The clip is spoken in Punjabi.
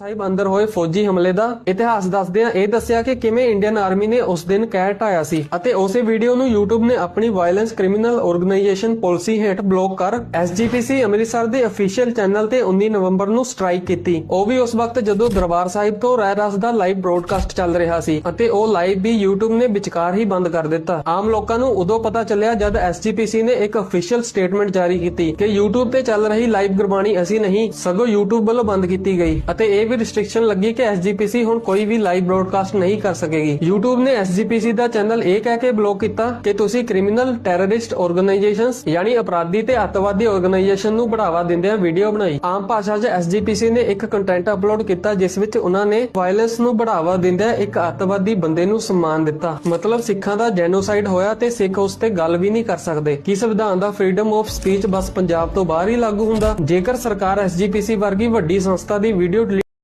ਸਾਹਿਬ, ਅੰਦਰ ਹੋਏ ਫੌਜੀ ਹਮਲੇ ਦਾ ਇਤਿਹਾਸ ਦੱਸਦਿਆਂ ਇਹ ਦੱਸਿਆ ਕਿ ਕਿਵੇਂ ਇੰਡੀਅਨ ਆਰਮੀ ਨੇ ਉਸ ਦਿਨ ਕਹਿ ਢਾਇਆ ਸੀ ਅਤੇ ਉਸੇ ਵੀਡੀਓ ਨੂੰ YouTube ਨੇ ਆਪਣੀ ਵਾਇਲੈਂਸ ਕ੍ਰਿਮੀਨਲ ਆਰਗੇਨਾਈਜੇਸ਼ਨ ਪਾਲਿਸੀ ਹੇਠ ਬਲੌਕ ਕਰ SGPC ਅੰਮ੍ਰਿਤਸਰ ਦੇ ਅਫੀਸ਼ੀਅਲ ਚੈਨਲ ਤੇ 19 ਨਵੰਬਰ ਨੂੰ ਸਟ੍ਰਾਈਕ ਕੀਤੀ। ਉਹ ਵੀ ਉਸ ਵਕਤ ਜਦੋਂ ਦਰਬਾਰ ਸਾਹਿਬ ਤੋਂ ਰਹਿ ਰਸ ਦਾ ਲਾਈਵ ਬ੍ਰੋਡਕਾਸਟ ਚੱਲ ਰਿਹਾ ਸੀ ਅਤੇ ਉਹ ਲਾਈਵ ਵੀ YouTube ਨੇ ਵਿਚਕਾਰ ਹੀ ਬੰਦ ਕਰ ਦਿੱਤਾ। ਆਮ ਲੋਕਾਂ ਨੂੰ ਉਦੋਂ ਪਤਾ ਚੱਲਿਆ ਜਦ SGPC ਨੇ ਇੱਕ ਅਫੀਸ਼ੀਅਲ ਸਟੇਟਮੈਂਟ ਜਾਰੀ ਕੀਤੀ ਕਿ YouTube ਤੇ ਚੱਲ ਰਹੀ ਲਾਈਵ ਗੁਰਬਾਣੀ ਅਸੀਂ ਨਹੀਂ, ਸਗੋਂ YouTube ਵੱਲੋਂ ਬੰਦ ਕੀਤੀ ਗਈ ਅਤੇ ਇਹ ਵੀ ਰਿਸਟ੍ਰਿਕਸ਼ਨ ਲੱਗੀ ਕਿ SGPC ਹੁਣ ਕੋਈ ਵੀ ਲਾਈਵ ਬ੍ਰੌਡਕਾਸਟ ਨਹੀਂ ਕਰ ਸਕੇਗੀ। YouTube ਨੇ SGPC ਦਾ ਚੈਨਲ ਇਹ ਕਹਿ ਕੇ ਬਲੌਕ ਕੀਤਾ ਕਿ ਤੁਸੀਂ ਕ੍ਰਿਮੀਨਲ ਟੈਰਰਿਸਟ ਆਰਗੇਨਾਈਜੇਸ਼ਨਸ ਯਾਨੀ ਅਪਰਾਧੀ ਤੇ ਅੱਤਵਾਦੀ ਆਰਗੇਨਾਈਜੇਸ਼ਨ ਨੂੰ ਬੜਾਵਾ ਦਿੰਦਿਆਂ ਵੀਡੀਓ ਬਣਾਈ। ਆਮ ਭਾਸ਼ਾ 'ਚ SGPC ਨੇ ਇੱਕ ਕੰਟੈਂਟ ਅਪਲੋਡ ਕੀਤਾ ਜਿਸ ਵਿੱਚ ਉਹਨਾਂ ਨੇ ਵਾਇਲੈਂਸ ਨੂੰ ਬੜਾਵਾ ਦਿੰਦਿਆਂ ਇੱਕ ਅੱਤਵਾਦੀ ਬੰਦੇ ਨੂੰ ਸਨਮਾਨ ਦਿੱਤਾ। ਮਤਲਬ ਸਿੱਖਾਂ ਦਾ ਜੈਨੋਸਾਈਡ ਹੋਇਆ ਤੇ ਸਿੱਖ ਉਸ ਤੇ ਗੱਲ ਵੀ ਨਹੀਂ ਕਰ ਸਕਦੇ। ਕੀ ਸੰਵਿਧਾਨ ਦਾ ਫ੍ਰੀडम ਆਫ ਸਪੀਚ ਬਸ ਪੰਜਾਬ ਤੋਂ ਬਾਹਰ ਹੀ ਲਾਗੂ ਹੁੰਦਾ? ਜੇਕਰ ਸਰਕਾਰ SGPC ਵਰਗੀ ਵੱਡੀ ਸੰਸਥਾ ਦੀ ਵੀਡੀਓ